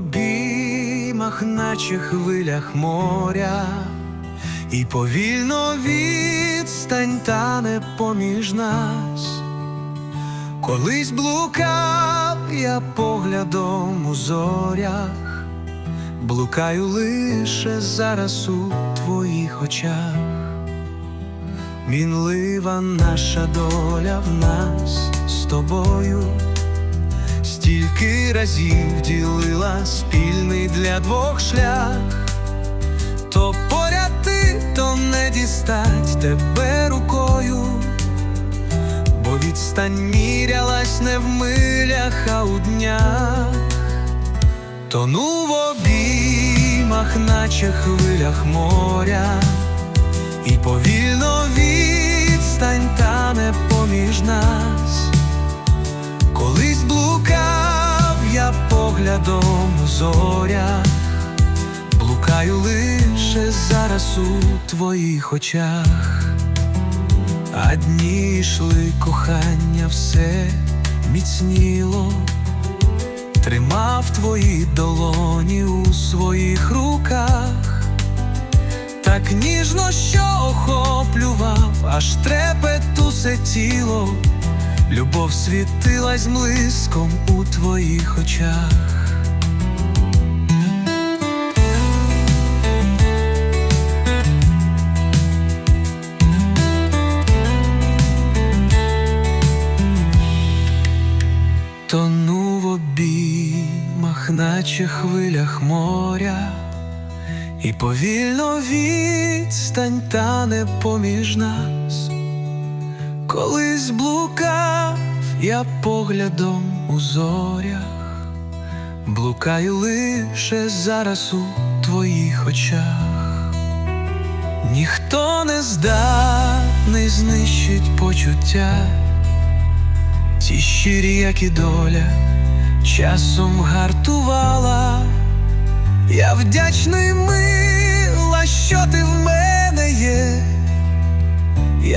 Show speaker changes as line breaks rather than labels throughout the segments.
обіймах, наче хвилях моря, і повільно відстань тане поміж нас. Колись блукав я поглядом у зорях, блукаю лише зараз у твоїх очах. Мінлива наша доля в нас з тобою, стільки разів ділила спільний для двох шлях, то поряд ти, то не дістать тебе рукою, бо відстань мірялась не в милях, а у днях, тону в обіймах, наче хвилях моря. І повільно поглядом у зорях, блукаю лише зараз у твоїх очах, а дні йшли кохання все міцніло, тримав твої долоні у своїх руках. Так ніжно, що охоплював, аж трепет усе тіло, любов світилась блиском у твоїх очах. Тону в обіймах, наче хвилях моря. І повільно відстань тане поміж нас, колись блукав я поглядом у зорях, блукаю лише зараз у твоїх очах, ніхто не здатний знищить почуття, ті щирі, як і доля, часом гартувала. Я вдячний мила, що ти.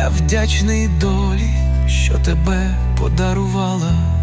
Я вдячний долі, що тебе подарувала.